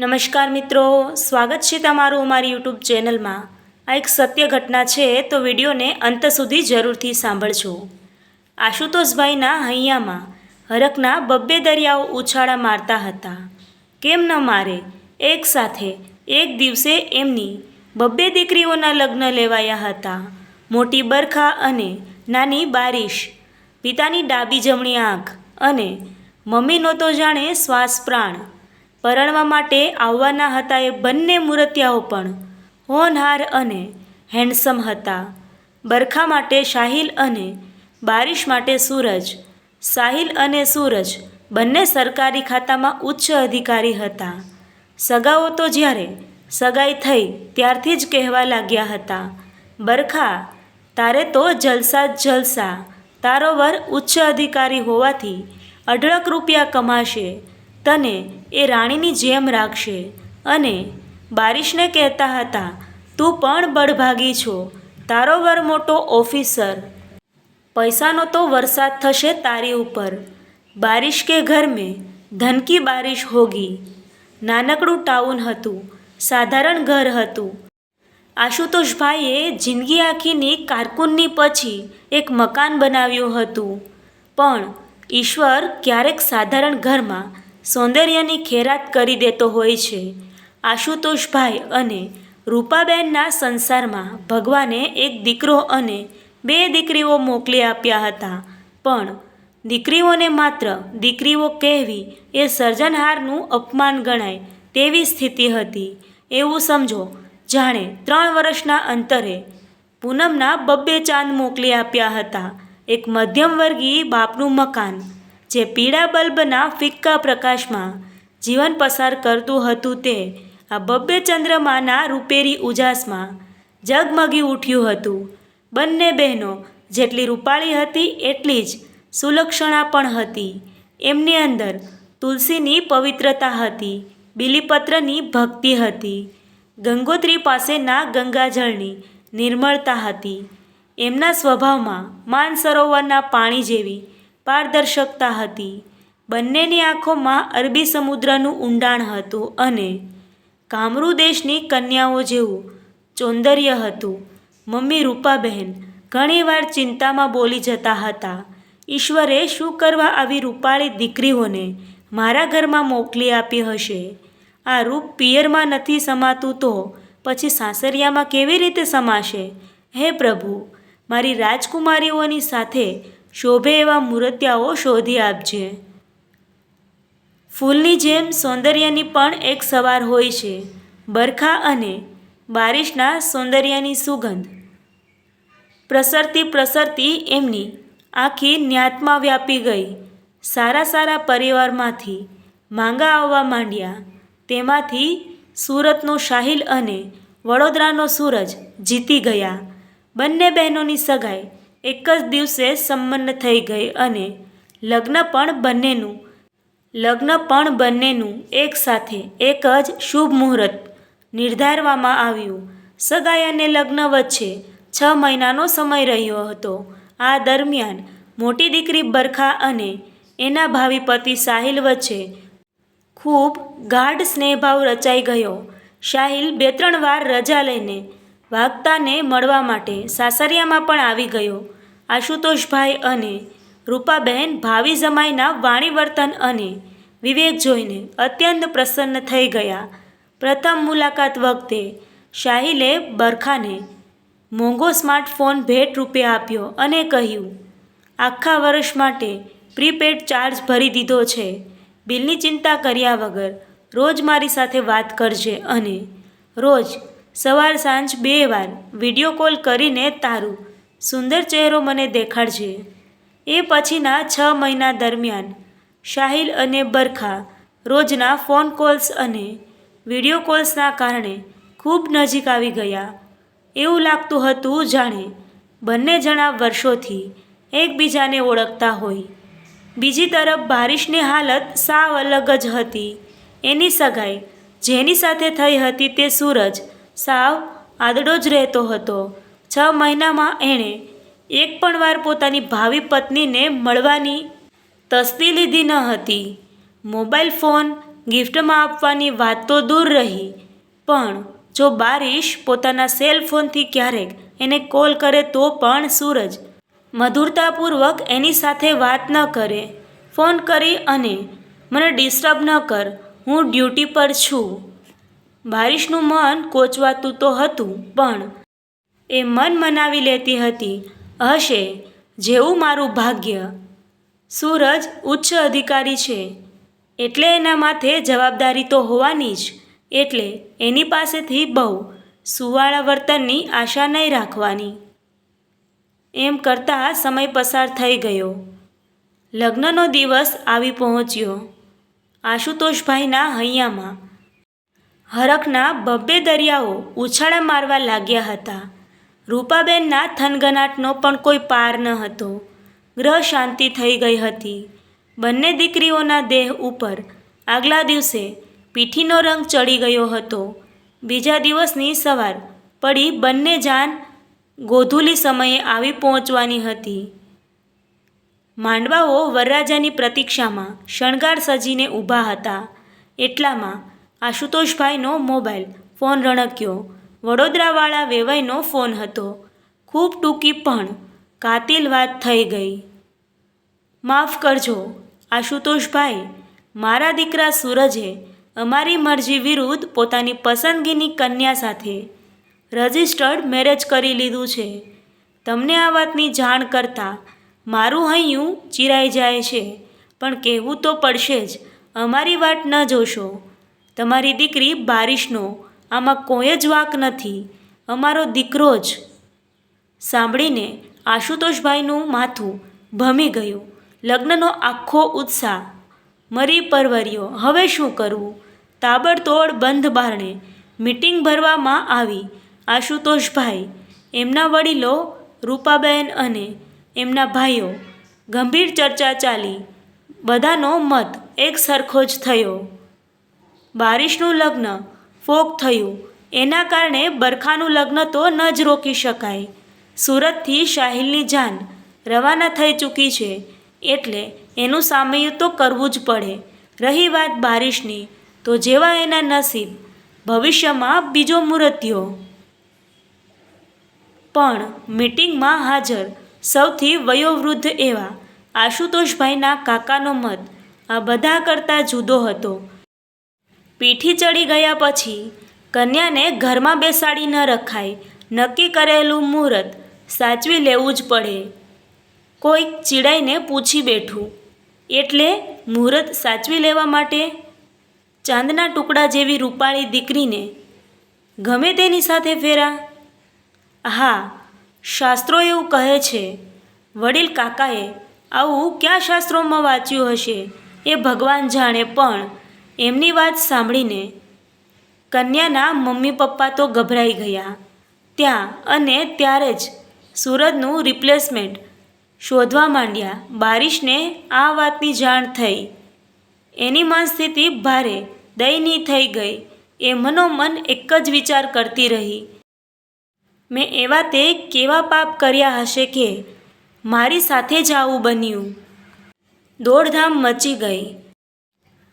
નમસ્કાર મિત્રો, સ્વાગત છે તમારું અમારી યુટ્યુબ ચેનલમાં. આ એક સત્ય ઘટના છે તો વિડીયોને અંત સુધી જરૂરથી સાંભળજો. આશુતોષભાઈના હૈયામાં હરકના બબ્બે દરિયાઓ ઉછાળા મારતા હતા. કેમ ન મારે? એક સાથે એક દિવસે એમની બબ્બે દીકરીઓના લગ્ન લેવાયા હતા. મોટી બરખા અને નાની બારિશ, પિતાની ડાબી જમણી આંખ અને મમ્મીનો તો જાણે શ્વાસ પ્રાણ પરણવા માટે આવવાના હતા એ બંને મૂર્તિયાઓ પણ હોનહાર અને હેન્ડસમ હતા. બરખા માટે શાહિલ અને બારિશ માટે સૂરજ. સાહિલ અને સૂરજ બંને સરકારી ખાતામાં ઉચ્ચ અધિકારી હતા. સગાઓ તો જ્યારે સગાઈ થઈ ત્યારથી જ કહેવા લાગ્યા હતા. બરખા, તારે તો જલસા જ જલસા. તારો વર ઉચ્ચ અધિકારી હોવાથી અઢળક રૂપિયા કમાશે. તને એ રાણીની જેમ રાખશે. અને બારિશને કહેતા હતા, તું પણ બળભાગી છો. તારો વર મોટો ઓફિસર. પૈસાનો તો વરસાદ થશે તારી ઉપર. બારિશ કે ઘર મેં ધનકી બારિશ હોગી. નાનકડું ટાઉન હતું, સાધારણ ઘર હતું. આશુતોષભાઈએ જિંદગી આખીની કારકુનની પછી એક મકાન બનાવ્યું હતું. પણ ઈશ્વર ક્યારેક સાધારણ ઘરમાં સૌંદર્યની ખેરાત કરી દેતો હોય છે. આશુતોષભાઈ અને રૂપાબેનના સંસારમાં ભગવાને એક દીકરો અને બે દીકરીઓ મોકલી આપ્યા હતા. પણ દીકરીઓને માત્ર દીકરીઓ કહેવી એ સર્જનહારનું અપમાન ગણાય તેવી સ્થિતિ હતી. એવું સમજો, જાણે ત્રણ વર્ષના અંતરે પૂનમના બબ્બે ચાંદ મોકલી આપ્યા હતા. એક મધ્યમવર્ગીય બાપનું મકાન. જે પીળા બલ્બના ફિક્કા પ્રકાશમાં જીવન પસાર કરતું હતું તે આ બબ્બે ચંદ્રમાના રૂપેરી ઉજાસમાં ઝગમગી ઉઠ્યું હતું. બંને બહેનો જેટલી રૂપાળી હતી એટલી જ સુલક્ષણા પણ હતી. એમની અંદર તુલસીની પવિત્રતા હતી, બિલીપત્રની ભક્તિ હતી, ગંગોત્રી પાસેના ગંગાજળની નિર્મળતા હતી. એમના સ્વભાવમાં માનસરોવરના પાણી જેવી પારદર્શકતા હતી. બંનેની આંખોમાં અરબી સમુદ્રનું ઊંડાણ હતું અને કામરૂ દેશની કન્યાઓ જેવું સૌંદર્ય હતું. મમ્મી રૂપાબહેન ઘણીવાર ચિંતામાં બોલી જતા હતા, ઈશ્વરે શું કરવા આવી રૂપાળી દીકરીઓને મારા ઘરમાં મોકલી આપી હશે? આ રૂપ પિયરમાં નથી સમાતું તો પછી સાસરિયામાં કેવી રીતે સમાશે? હે પ્રભુ, મારી રાજકુમારીઓની સાથે શોભે એવા મૂર્તિયાઓ શોધી આપજે. ફૂલની જેમ સૌંદર્યની પણ એક સવાર હોય છે. બરખા અને બારિશના સૌંદર્યની સુગંધ. પ્રસરતી પ્રસરતી એમની આખી ન્યાતમાં વ્યાપી ગઈ. સારા સારા પરિવારમાંથી માંગા આવવા માંડ્યા. તેમાંથી સુરતનો શાહિલ અને વડોદરાનો સૂરજ જીતી ગયા. બંને બહેનોની સગાઈ એક જ દિવસે સંપન્ન થઈ ગઈ અને લગ્ન પણ બંનેનું, લગ્ન પણ બંનેનું એક સાથે એક જ શુભ મુહૂર્ત નિર્ધારવામાં આવ્યું. સગાઈ અને લગ્ન વચ્ચે છ મહિનાનો સમય રહ્યો હતો. આ દરમિયાન મોટી દીકરી બરખા અને એના ભાવિ પતિ સાહિલ વચ્ચે ખૂબ ગાઢ સ્નેહભાવ રચાઈ ગયો. સાહિલ બે ત્રણ વાર રજા લઈને વાગતાને મળવા માટે સાસરિયામાં પણ આવી ગયો. આશુતોષભાઈ અને રૂપાબહેન ભાવિ જમાઈના વાણીવર્તન અને વિવેક જોઈને અત્યંત પ્રસન્ન થઈ ગયા. પ્રથમ મુલાકાત વખતે શાહિલે બરખાને મોંઘો સ્માર્ટફોન ભેટ રૂપે આપ્યો અને કહ્યું, આખા વર્ષ માટે પ્રીપેડ ચાર્જ ભરી દીધો છે. બિલની ચિંતા કર્યા વગર રોજ મારી સાથે વાત કરજે અને રોજ સવાર સાંજ બે વાર વીડિયો કોલ કરીને તારું. સુંદર ચહેરો મને દેખાડજે. એ પછીના છ મહિના દરમિયાન. શાહિલ અને બરખા, રોજના ફોન કોલ્સ અને વીડિયો કોલ્સના કારણે ખૂબ નજીક આવી ગયા. એવું લાગતું હતું જાણે બંને જણા વર્ષોથી એકબીજાને ઓળખતા હોય. બીજી તરફ બારિશની હાલત સાવ અલગ જ હતી. એની સગાઈ જેની સાથે થઈ હતી તે સૂરજ. સાવ આદડો જ રહેતો હતો. છ મહિનામાં એણે એક પણ વાર પોતાની ભાવિ પત્નીને મળવાની તસ્દી લીધી ન હતી. મોબાઈલ ફોન ગિફ્ટમાં આપવાની વાત તો દૂર રહી, પણ જો બારિશ પોતાના સેલ ફોનથી ક્યારેક એને કોલ કરે તો પણ સૂરજ મધુરતાપૂર્વક એની સાથે વાત ન કરે. ફોન કરી અને, મને ડિસ્ટર્બ ન કર, હું ડ્યુટી પર છું. બારિશનું મન કોચવાતું તો હતું પણ એ મન મનાવી લેતી હતી, હશે, જેવું મારું ભાગ્ય. સૂરજ ઉચ્ચ અધિકારી છે, એટલે એના માથે જવાબદારી તો હોવાની જ, એટલે એની પાસેથી બહુ સુવાળા વર્તનની આશા નહીં રાખવાની. એમ કરતાં સમય પસાર થઈ ગયો. લગ્નનો દિવસ આવી પહોંચ્યો. આશુતોષભાઈના હૈયામાં હરખના બબ્બે દરિયાઓ ઉછાળા મારવા લાગ્યા હતા. રૂપાબેનના થનગનાટનો પણ કોઈ પાર ન હતો. ગ્રહ શાંતિ થઈ ગઈ હતી. બંને દીકરીઓના દેહ ઉપર આગલા દિવસે પીઠીનો રંગ ચડી ગયો હતો. બીજા દિવસની સવાર પડી બંને જાન ગોધુલી સમયે આવી પહોંચવાની હતી. માંડવાઓ વરરાજાની પ્રતીક્ષામાં શણગાર સજીને ઊભા હતા. એટલામાં આશુતોષભાઈનો મોબાઈલ. ફોન રણક્યો. વડોદરાવાળા વેવાઈનો ફોન હતો. ખૂબ ટૂંકી પણ. કાતિલ વાત થઈ ગઈ. માફ કરજો, આશુતોષભાઈ. મારા દીકરા સૂરજે અમારી મરજી વિરુદ્ધ પોતાની પસંદગીની કન્યા સાથે રજિસ્ટર્ડ મેરેજ કરી લીધું છે. તમને આ વાતની જાણ કરતાં મારું હૈયું ચિરાઈ જાય છે. પણ કહેવું તો પડશે જ. અમારી વાત ન જોશો. તમારી દીકરી બારિશનો, આમાં કોઈ જ વાક નથી. અમારો દીકરો જ. સાંભળીને આશુતોષભાઈનું માથું ભમી ગયું. લગ્નનો આખો ઉત્સાહ. મરી પરવર્યો હવે શું કરવું? તાબડતોડ બંધ બારણે મીટિંગ ભરવામાં આવી. આશુતોષભાઈ, એમના વડીલો, રૂપાબેન અને એમના ભાઈઓ, ગંભીર ચર્ચા ચાલી. બધાનો મત એક સરખો જ થયો. બારિશનું લગ્ન ફોક થયું. એના કારણે બરખાનું લગ્ન તો ન જ રોકી શકાય. સુરતથી શાહિલની જાન રવાના થઈ ચૂકી છે. એટલે એનું સામયું તો કરવું જ પડે. રહી વાત બારિશની. તો જેવા એના નસીબ, ભવિષ્યમાં બીજો મૃત્યો પણ મીટિંગમાં હાજર સૌથી વયોવૃદ્ધ એવા આશુતોષભાઈના કાકાનો મત આ બધા કરતાં જુદો હતો. પીઠી ચડી ગયા પછી કન્યાને ઘરમાં બેસાડી ન રખાય. નક્કી કરેલું મુહૂર્ત સાચવી લેવું જ પડે. કોઈક ચીડાઈને પૂછી બેઠું, એટલે મુહૂર્ત સાચવી લેવા માટે? ચાંદના ટુકડા જેવી રૂપાળી દીકરીને ગમે તેની સાથે ફેરા? હા, શાસ્ત્રો એવું કહે છે. વડીલ કાકાએ આવું ક્યાં શાસ્ત્રોમાં વાંચ્યું હશે? એ ભગવાન જાણે પણ એમની વાત સાંભળીને કન્યાના મમ્મી પપ્પા તો ગભરાઈ ગયા. ત્યાં અને ત્યારે જ સુરતનું રિપ્લેસમેન્ટ શોધવા માંડ્યા. બારિશને આ વાતની જાણ થઈ. એની મનસ્થિતિ ભારે દયનીય થઈ ગઈ. એ મનોમન એક જ વિચાર કરતી રહી. મેં એવા તે કેવા પાપ કર્યા હશે કે મારી સાથે જ આવું બન્યું. દોડધામ મચી ગઈ.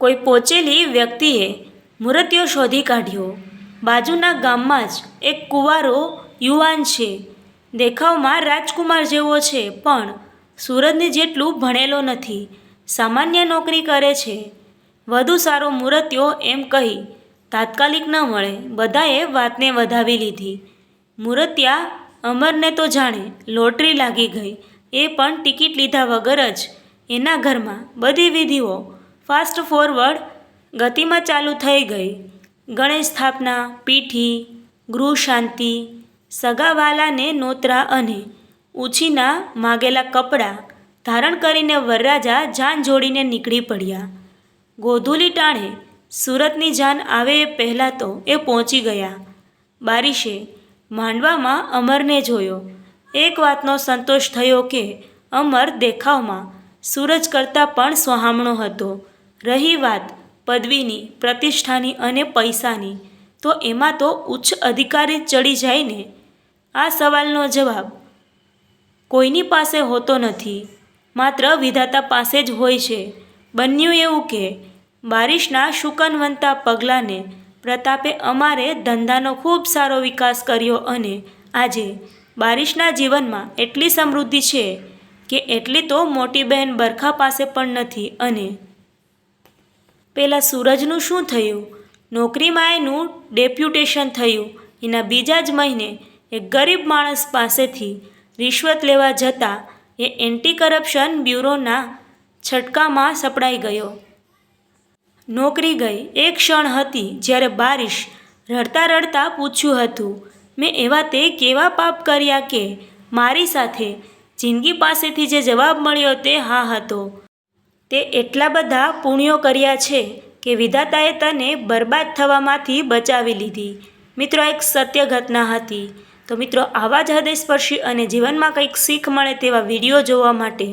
કોઈ પહોંચેલી વ્યક્તિએ મૂર્તિઓ શોધી કાઢ્યો. બાજુના ગામમાં જ એક કુંવારો યુવાન છે. દેખાવમાં રાજકુમાર જેવો છે, પણ સુરતને જેટલું ભણેલો નથી. સામાન્ય નોકરી કરે છે. વધુ સારો મૂર્તિઓ એમ કહી તાત્કાલિક ન મળે. બધાએ વાતને વધાવી લીધી. મૂર્તિયા અમરને તો જાણે લોટરી લાગી ગઈ. એ પણ ટિકિટ લીધા વગર જ એના ઘરમાં બધી વિધિઓ ફાસ્ટ ફોરવર્ડ ગતિમાં ચાલુ થઈ ગઈ. ગણેશ સ્થાપના, પીઠી, ગૃહ શાંતિ, સગાવાલાને નોતરા અને ઉછીના માગેલા કપડાં ધારણ કરીને વરરાજા જાન જોડીને નીકળી પડ્યા. ગોધુલી ટાણે સુરતની જાન આવે એ પહેલાં તો એ પહોંચી ગયા. બારિશે માંડવામાં અમરને જોયો. એક વાતનો સંતોષ થયો કે અમર દેખાવમાં સૂરજ કરતાં પણ સોહામણો હતો. રહી વાત પદવીની, પ્રતિષ્ઠાની અને પૈસાની, તો એમાં તો ઉચ્ચ અધિકારી ચડી જાય ને? આ સવાલનો જવાબ કોઈની પાસે હોતો નથી. માત્ર વિધાતા પાસે જ હોય છે. બન્યું એવું કે બારિશના શુકનવંતા પગલાંને પ્રતાપે અમારે ધંધાનો ખૂબ સારો વિકાસ કર્યો અને આજે બારિશના જીવનમાં એટલી સમૃદ્ધિ છે કે એટલી તો મોટી બહેન બરખા પાસે પણ નથી અને પેલા સૂરજનું શું થયું? નોકરીમાં એનું ડેપ્યુટેશન થયું. એના બીજા જ મહિને એક ગરીબ માણસ પાસેથી રિશ્વત લેવા જતાં એ એન્ટી કરપ્શન બ્યુરોના છટકામાં સપડાઈ ગયો. નોકરી ગઈ. એક ક્ષણ હતી જ્યારે બારિશ રડતા રડતા પૂછ્યું હતું, મેં એવા તે કેવા પાપ કર્યા કે મારી સાથે જિંદગી પાસેથી જે જવાબ મળ્યો તે હા હતો. તે એટલા બધા પુણ્યો કર્યા છે કે વિધાતાએ તને બરબાદ થવામાંથી બચાવી લીધી. મિત્રો એક સત્ય ઘટના હતી. તો મિત્રો, આવા જ હૃદયસ્પર્શી અને જીવનમાં કંઈક શીખ મળે તેવા વીડિયો જોવા માટે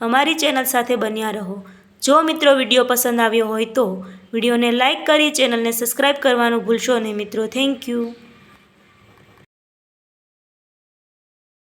અમારી ચેનલ સાથે બન્યા રહો. જો મિત્રો વીડિયો પસંદ આવ્યો હોય તો વિડીયોને લાઇક કરી, ચેનલને સબસ્ક્રાઈબ કરવાનું ભૂલશો નહીં. મિત્રો, થેન્ક યુ.